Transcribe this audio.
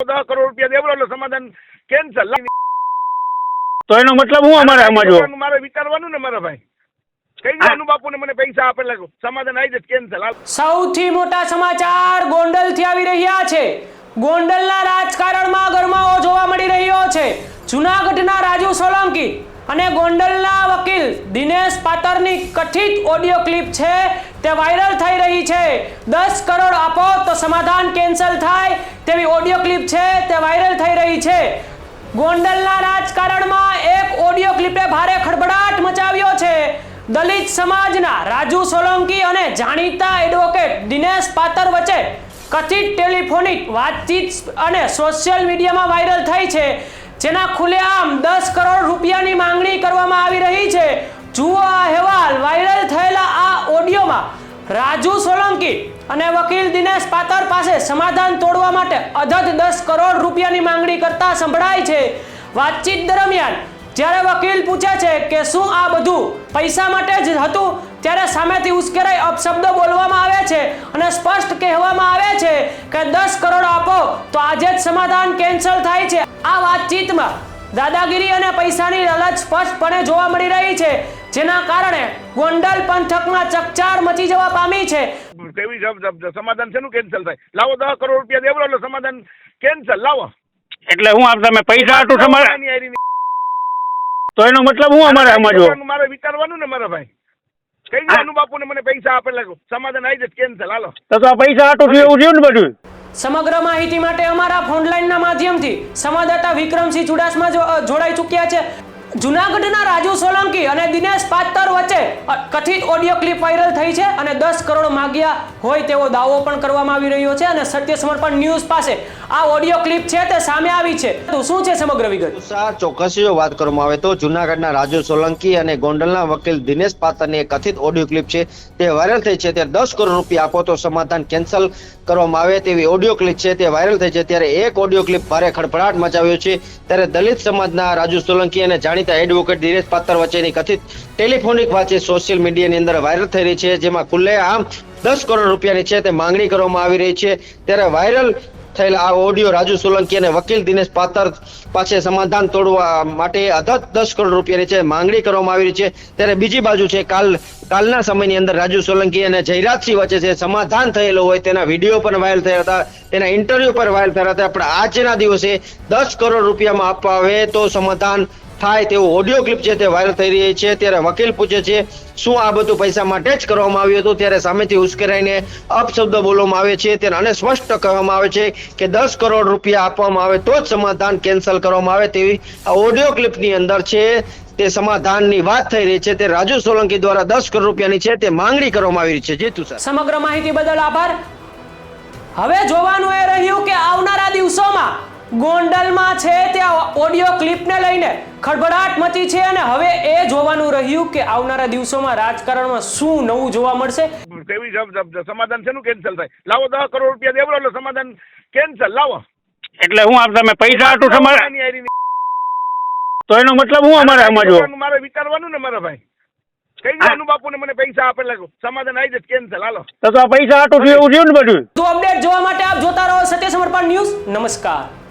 દસ કરોડ રૂપિયા દેવડો એટલે સમાધાન કેન્સલ તો એનો મતલબ હું અમારે આમાં મારે વિચારવાનું ને મારા ભાઈ. કઈ હા. અનુ બાપુને મને પૈસા આપેલા સમાધાન આવી જશે કેન્સલ હાલ. સૌથી મોટા સમાચાર ગોંડલથી આવી રહ્યા છે. ગોંડલના રાજકારણમાં ગરમાવો જોવા મળી રહ્યો છે. જુનાગઢના રાજુ સોલંકી અને ગોંડલના વકીલ દિનેશ પાતરની કથિત ઓડિયો ક્લિપ છે તે વાયરલ થઈ રહી છે. દસ કરોડ આપો તો સમાધાન કેન્સલ થાય. તેવી ઓડિયો ક્લિપ છે, તે વાયરલ થઈ રહી છે. ગોંડલના રાજકારણમાં એક ઓડિયો ક્લિપે ભારે ખળભળાટ મચાવ્યો છે. દલિત સમાજના રાજુ સોલંકી અને જાણીતા એડવોકેટ દિનેશ પાતર વચ્ચે કથિત ટેલિફોનિક વાતચીત અને સોશિયલ મીડિયામાં વાયરલ થઈ છે. જેના ખુલ્લેઆમ દસ કરોડ રૂપિયાની માંગણી કરવામાં આવી રહી છે. જુઓ આ અહેવાલ, વાયરલ થયેલા આ ઓડિયોમાં રાજુ સોલંકી અને વકીલ દિનેશ પાતર પાસે સમાધાન તોડવા માટે અધધ દસ કરોડ રૂપિયાની માંગણી કરતા સંભળાય છે. વાતચીત દરમિયાન, જ્યારે વકીલ પૂછે છે કે શું આ બધું પૈસા માટે જ હતું, ત્યારે સામેથી ઉશ્કેરાઈ અપશબ્દો બોલવામાં આવે છે અને સ્પષ્ટ કહેવામાં આવે છે કે દસ કરોડ આપો તો આજે જ સમાધાન કેન્સલ થાય છે. આ વાતચીતમાં દાદાગીરી અને પૈસાની લાલચ સ્પષ્ટપણે જોવા મળી રહી છે જેના કારણે ગોંડલ પંથકમાં ચકચાર મચી જવા પામી છે. કેવી જબ- જબ- સમાધાન શેનું કેન્સલ થાય? લાવો દસ કરોડ રૂપિયા દેવડો એટલે સમાધાન કેન્સલ લાવો. એટલે હું આપ તમે પૈસા આટું હારી તો એનો મતલબ હું અમારે આમાં જો મારે વિચારવાનું ને મારા ભાઈ. કઈ હા. અનુ બાપુને મને પૈસા આપેલા સમાધાન આવી જશે કેન્સલ હાલો. તો તો આ પૈસા આટું થયું એવું થયું ને બધું? સમગ્ર માહિતી માટે અમારા ફોનલાઈનના માધ્યમથી સંવાદદાતા વિક્રમસિંહ ચુડાસમા જોડાઈ ચૂક્યા છે. જુનાગઢના રાજુ સોલંકી અને દિનેશ પાતર વચ્ચે કથિત ઓડિયો ક્લિપ વાયરલ થઈ છે અને દસ કરોડ માગ્યા હોય તેવો દાવો પણ કરવામાં આવી રહ્યો છે અને સત્ય સમર્પણ ન્યૂઝ પાસે આ ઓડિયો ક્લિપ છે તે સામે આવી છે. તો શું છે સમગ્ર વિગત? ચોક્કસ જો વાત કરવામાં આવે તો જુનાગઢના રાજુ સોલંકી અને ગોંડલના વકીલ દિનેશ પાતરની કથિત ઓડિયો ક્લિપ છે તે વાયરલ થઈ છે ત્યારે દસ કરોડ રૂપિયા આપો તો સમાધાન કેન્સલ કરવામાં આવે તેવી ઓડિયો ક્લિપ છે તે વાયરલ થઈ છે ત્યારે એક ઓડિયો ક્લિપ ભારે ખડભડાટ મચાવ્યો છે ત્યારે દલિત સમાજના રાજુ સોલંકી અને જાણીતા એડવોકેટ ધીરેશ પાત્ર વચ્ચેની કથિત ટેલિફોનિક વાતચીત સોશિયલ મીડિયાની અંદર વાયરલ થઈ રહી છે, જેમાં ખુલ્લેઆમ દસ કરોડ રૂપિયાની છે તે માંગણી કરવામાં આવી રહી છે. ત્યારે વાયરલ થયેલા આ ઓડિયો રાજુ સોલંકી અને વકીલ દિનેશ પાતર પાસે સમાધાન તોડવા માટે અધત દસ કરોડ રૂપિયાની છે માંગણી કરવામાં આવી રહી છે. ત્યારે બીજી બાજુ છે, કાલ, કાલના સમયની અંદર રાજુ સોલંકી અને જયરાજસિંહ વચ્ચે જે સમાધાન થયેલું હોય તેના વીડિયો પણ વાયરલ થયા હતા. તેના ઇન્ટરવ્યુ પર વાયરલ થયા હતા. પણ આજના દિવસે દસ કરોડ રૂપિયામાં આપવા આવે તો સમાધાન થાય તેવું ઓડિયો ક્લિપ છે તે વાયરલ થઈ રહી છે, ત્યારે વકીલ પૂછે છે, શું આ બધું પૈસા માટે જ કરવામાં આવ્યું હતું? ત્યારે સામેથી ઉશ્કેરાઈને અપશબ્દ બોલવામાં આવે છે. ત્યારે અને સ્પષ્ટ કહેવામાં આવે છે કે દસ કરોડ રૂપિયા આપવામાં આવે તો જ સમાધાન કેન્સલ કરવામાં આવે તેવી આ ઓડિયો ક્લિપની અંદર છે. તે સમાધાનની વાત થઈ રહી છે. તે રાજુ સોલંકી દ્વારા દસ કરોડ રૂપિયાની છે તે માંગણી કરવામાં આવી રહી છે. જીતુ સર. સમગ્ર માહિતી બદલ આભાર. હવે જોવાનું એ રહ્યું કે આવનારા દિવસોમાં ગોંડલમાં છે ત્યાં ઓડિયો ક્લિપને લઈને ખળભળાટ મચી છે અને હવે એ જોવાનું રહ્યું કે આવનારા દિવસોમાં રાજકારણમાં શું નવું જોવા મળશે. કેવી જબ- જબ- સમાધાન છે કેન્સલ થાય? લાવો દસ કરોડ રૂપિયા દેવડો એટલે સમાધાન કેન્સલ લાવો. એટલે હું આપ તમે પૈસા આટું તમારે તો એનો મતલબ હું અમારે આમાં મારે વિચારવાનું ને મારા ભાઈ. કઈ હા. બાપુ મને પૈસા આપેલા સમાધાન આવી જશે કેન્સલ હાલો. તો તો આ પૈસા આટું થયું એવું થયું ને બધું? તો અપડેટ જોવા માટે આપ જોતા રહો. સત્ય સમર્પણ ન્યૂઝ. નમસ્કાર.